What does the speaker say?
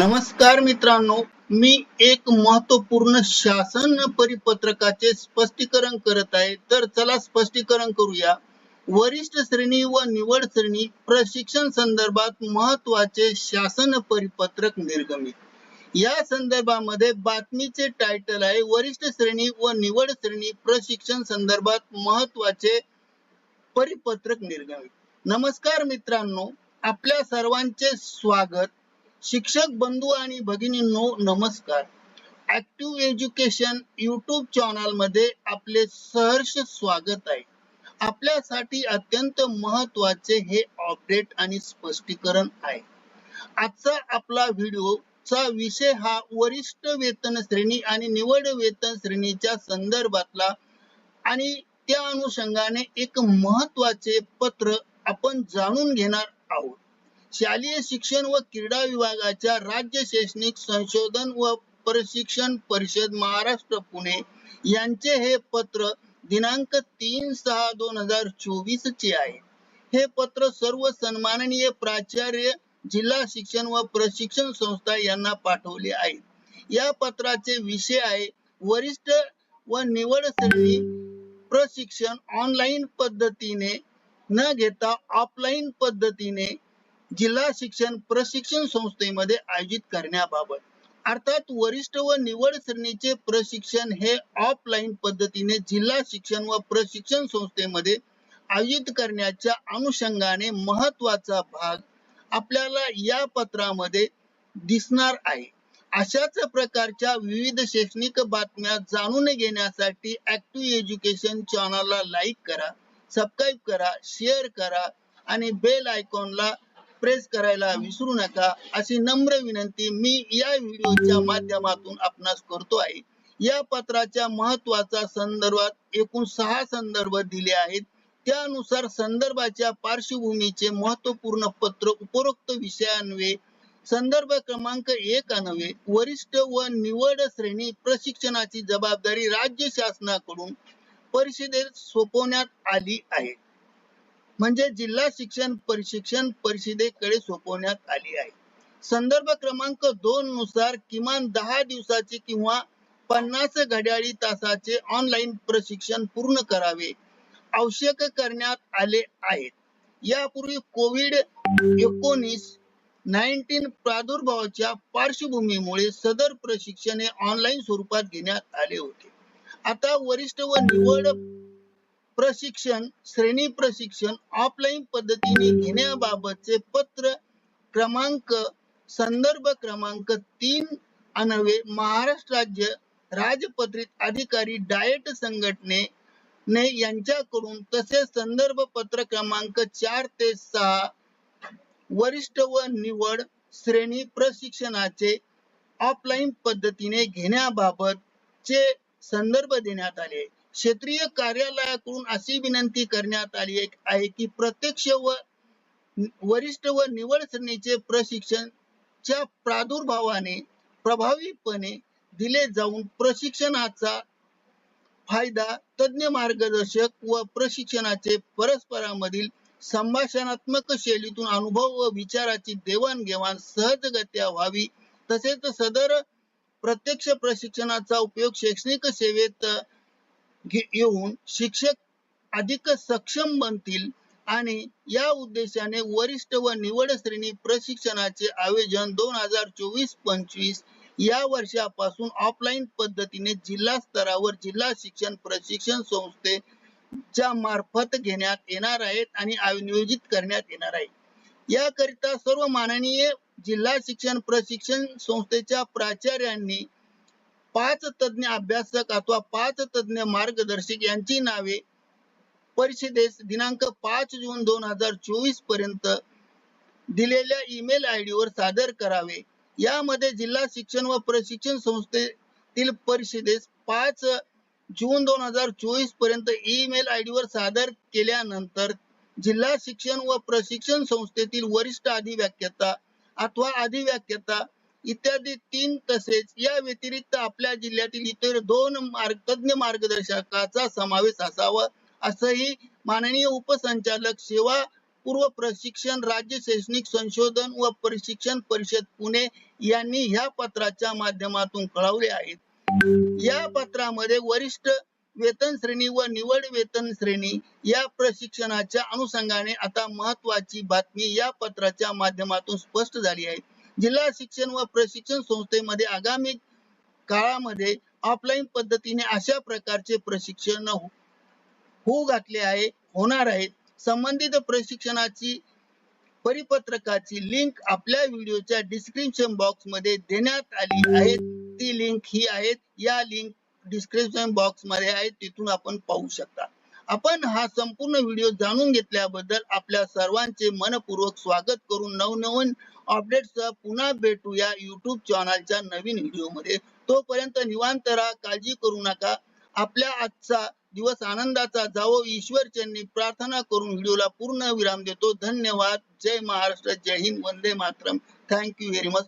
नमस्कार मित्रांनो मी एक महत्त्वपूर्ण शासन परिपत्रकाचे स्पष्टीकरण करत आहे. तर चला स्पष्टीकरण करूया. वरिष्ठ श्रेणी व निवड श्रेणी प्रशिक्षण संदर्भात महत्त्वाचे शासन परिपत्रक निर्गमित. या संदर्भामध्ये बातमीचे टायटल आहे वरिष्ठ श्रेणी व निवड श्रेणी प्रशिक्षण संदर्भात महत्त्वाचे परिपत्रक निर्गमित. नमस्कार मित्रांनो आपल्या सर्वांचे स्वागत. शिक्षक बंधू आणि भगिनींनो नमस्कार. ऍक्टिव्ह एज्युकेशन युट्यूब चॅनलमध्ये आपले सहर्ष स्वागत आहे. आपल्यासाठी अत्यंत महत्त्वाचे हे अपडेट आणि स्पष्टीकरण आहे. आजचा आपला व्हिडिओ चा विषय हा वरिष्ठ वेतन श्रेणी आणि निवड वेतन श्रेणीच्या संदर्भातला आणि त्या अनुषंगाने एक महत्त्वाचे पत्र आपण जाणून घेणार आहोत. शालेय शिक्षण व क्रीडा विभागाच्या राज्य शैक्षणिक संशोधन व प्रशिक्षण परिषद महाराष्ट्र पुणे यांचे हे पत्र दिनांक तीन सहा दोन हजार चोवीस चे आहे. हे पत्र सर्व सन्माननीय प्राचार्य जिल्हा शिक्षण व प्रशिक्षण संस्था यांना पाठवले आहे. या पत्राचे विषय आहे वरिष्ठ व निवड श्रेणी प्रशिक्षण ऑनलाईन पद्धतीने न घेता ऑफलाईन पद्धतीने जिल्हा शिक्षण प्रशिक्षण संस्थेमध्ये आयोजित करण्याबाबत. अर्थात वरिष्ठ व निवड श्रेणीचे प्रशिक्षण हे ऑफलाईन पद्धतीने जिल्हा शिक्षण व प्रशिक्षण संस्थेमध्ये आयोजित करण्याच्या अनुषंगाने महत्त्वाचा भाग आपल्याला या पत्रामध्ये दिसणार आहे. अशाच प्रकारच्या विविध शैक्षणिक बातम्या जाणून घेण्यासाठी ऍक्टिव्ह एज्युकेशन चॅनलला लाईक करा सबस्क्राईब करा शेअर करा आणि बेल आयकॉनला प्रेस करायला विसरू नका अशी नम्र विनंती मी या व्हिडिओच्या माध्यमातून आपणास करतो आहे. या पत्राच्या महत्त्वाचा संदर्भात एकूण सहा संदर्भ दिले आहेत. त्यानुसार संदर्भाच्या पार्श्वभूमीचे महत्त्वपूर्ण पत्र उपरोक्त विषयान्वे संदर्भ क्रमांक एक अन्वये वरिष्ठ व निवड श्रेणी प्रशिक्षणाची जबाबदारी राज्य शासनाकडून परिषदेत सोपवण्यात आली आहे. म्हणजे जिल्हा शिक्षण प्रशिक्षण परिषदेकडे सोपवण्यात आली आहे. संदर्भ क्रमांक दोन नुसार किमान दहा दिवसाचे किंवा पन्नास घड्याळी तासाचे ऑनलाईन प्रशिक्षण पूर्ण करावे आवश्यक करण्यात आले आहेत. यापूर्वी कोविड एकोणीस नाईन्टीन प्रादुर्भावाच्या पार्श्वभूमीमुळे सदर प्रशिक्षण हे ऑनलाईन स्वरूपात घेण्यात आले होते. आता वरिष्ठ व निवड प्रशिक्षण श्रेणी प्रशिक्षण ऑफलाईन पद्धतीने घेण्याबाबतचे पत्र क्रमांक संदर्भ क्रमांक तीन अनवे महाराष्ट्र राज्य राजपत्रित अधिकारी डायट संघटने ने यांच्याकडून तसेच संदर्भ पत्र क्रमांक चार ते सहा वरिष्ठ व निवड श्रेणी प्रशिक्षणाचे ऑफलाईन पद्धतीने घेण्याबाबतचे संदर्भ देण्यात आले. क्षेत्रीय कार्यालयाकडून अशी विनंती करण्यात आली आहे की प्रत्यक्ष व वरिष्ठ व निवड श्रेणीचे प्रशिक्षण च्या प्रादुर्भावाने प्रभावीपणे दिले जाऊन प्रशिक्षणाचा फायदा तज्ञ मार्गदर्शक व प्रशिक्षणाचे परस्परामधील संभाषणात्मक शैलीतून अनुभव व विचाराची देवाणघेवाण सहजगत्या व्हावी. तसेच सदर प्रत्यक्ष प्रशिक्षणाचा उपयोग शैक्षणिक सेवेत येऊन शिक्षक अधिक सक्षम बनतील आणि या उद्देशाने वरिष्ठ व निवड श्रेणी प्रशिक्षणाचे आयोजन दोन हजार चोवीस पंचवीस या वर्षापासून ऑफलाईन पद्धतीने जिल्हा स्तरावर जिल्हा शिक्षण प्रशिक्षण संस्थेच्या मार्फत घेण्यात येणार आहेत आणि नियोजित करण्यात येणार आहे. याकरिता सर्व माननीय जिल्हा शिक्षण प्रशिक्षण संस्थेच्या प्राचार्यांनी पाच तज्ज्ञ अभ्यासक अथवा पाच तज्ज्ञ मार्गदर्शक यांची नावे परिषदेस दिनांक पाच जून दोन हजार चोवीसपर्यंत दिलेल्या ईमेल आय डी वर सादर करावे. यामध्ये जिल्हा शिक्षण व प्रशिक्षण संस्थेतील परिषदेस पाच जून दोन हजार चोवीसपर्यंत ईमेल आय डी वर सादर केल्यानंतर जिल्हा शिक्षण व प्रशिक्षण संस्थेतील वरिष्ठ अधिव्याख्याता अथवा अधिव्याख्याता इत्यादी तीन तसेच या व्यतिरिक्त आपल्या जिल्ह्यातील इतर दोन मार्ग तज्ञ मार्गदर्शकाचा समावेश असावा असंही माननीय उपसंचालक सेवा पूर्व प्रशिक्षण राज्य शैक्षणिक संशोधन व प्रशिक्षण परिषद पुणे यांनी ह्या पत्राच्या माध्यमातून कळवले आहेत. या पत्रामध्ये वरिष्ठ वेतन श्रेणी व निवड वेतन श्रेणी या प्रशिक्षणाच्या अनुषंगाने आता महत्वाची बातमी या पत्राच्या माध्यमातून स्पष्ट झाली आहे. जिल्हा शिक्षण व प्रशिक्षण संस्थेमध्ये आगामी काळामध्ये ऑफलाईन पद्धतीने अशा प्रकारचे प्रशिक्षण होऊ घातले आहे होणार आहेत संबंधित प्रशिक्षणाची परिपत्रकाची लिंक आपल्या व्हिडिओच्या डिस्क्रिप्शन बॉक्समध्ये देण्यात आली आहे. ती लिंक ही आहे या लिंक डिस्क्रिप्शन बॉक्समध्ये आहे. तिथून आपण पाहू शकता. आपण हा संपूर्ण व्हिडिओ जाणून घेतल्याबद्दल आपल्या सर्वांचे मनपूर्वक स्वागत करून नवनवीन अपडेट्ससह पुन्हा भेटूया युट्यूब चॅनलच्या नवीन व्हिडिओमध्ये. तोपर्यंत निवांत राहा काळजी करू नका. आपल्या आजचा दिवस आनंदाचा जावो. ईश्वर चरणी प्रार्थना करून व्हिडिओला पूर्ण विराम देतो. धन्यवाद. जय महाराष्ट्र. जय Hind. Vande Mataram. Thank you very much